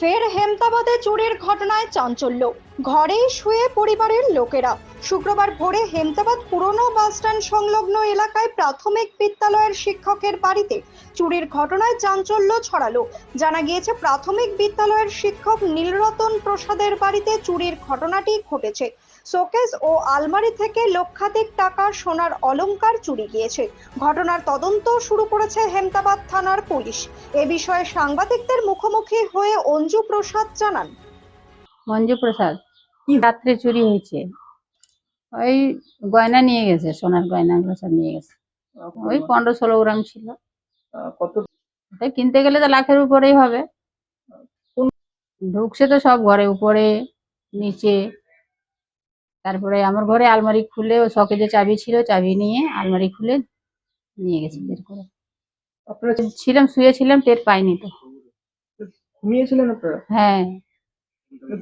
ফের হেমতাবাদে চুরির ঘটনায় চাঞ্চল্য। ঘরেই শুয়ে পরিবারের লোকেরা। শুক্রবার ভোরে হেমতাবাদ পুরনো বাসস্ট্যান্ড সংলগ্ন এলাকায় প্রাথমিক বিদ্যালয়ের শিক্ষকের বাড়িতে চুরির ঘটনায় চাঞ্চল্য ছড়ালো। জানা গিয়েছে, প্রাথমিক বিদ্যালয়ের শিক্ষক নীলরতন প্রসাদের বাড়িতে চুরির ঘটনাটি ঘটেছে। শোকেস ও আলমারি থেকে লক্ষাধিক টাকার সোনার অলংকার চুরি গিয়েছে। ঘটনার তদন্ত শুরু করেছে হেমতাবাদ থানার পুলিশ। এ বিষয়ে সাংবাদিকদের মুখোমুখি হয়ে অঞ্জু প্রসাদ জানান। মঞ্জু প্রসাদ রাত্রে চুরি হয়েছে। ওই গয়না নিয়ে গেছে সোনার গয়নাগুলো সব নিয়ে গেছে। ওই পনেরো ষোলো গ্রাম ছিল। কত? কিনতে গেলে তো লাখের উপরেই হবে। ঢুকছে তো সব ঘরে উপরে নিচে। তারপরে আমার ঘরে আলমারি খুলে ও শকেজে চাবি ছিল চাবি নিয়ে আলমারি খুলে নিয়ে গেছে বের করে। ছিলাম শুয়েছিলাম টের পাইনি তো। ঘুমিয়েছিলেন আপনারা? হ্যাঁ।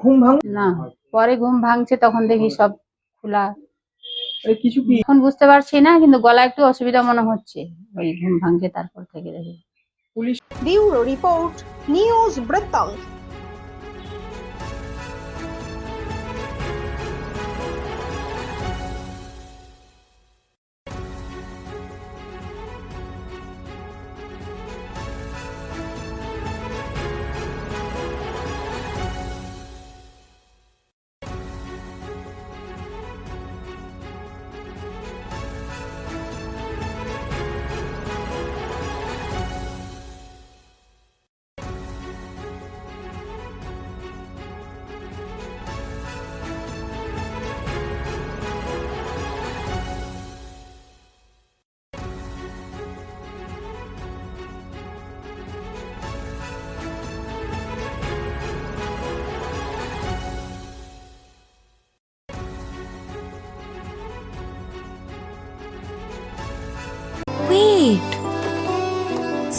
ঘুম ভাঙ না পরে ঘুম ভাঙছে তখন দেখি সব খোলা। কিছু কি এখন বুঝতে পারছি না কিন্তু গলা একটু অসুবিধা মনে হচ্ছে। ওই ঘুম ভাঙছে তারপর থেকে দেখি। পুলিশ ব্যুরো রিপোর্ট নিউজ বৃত্তান্ত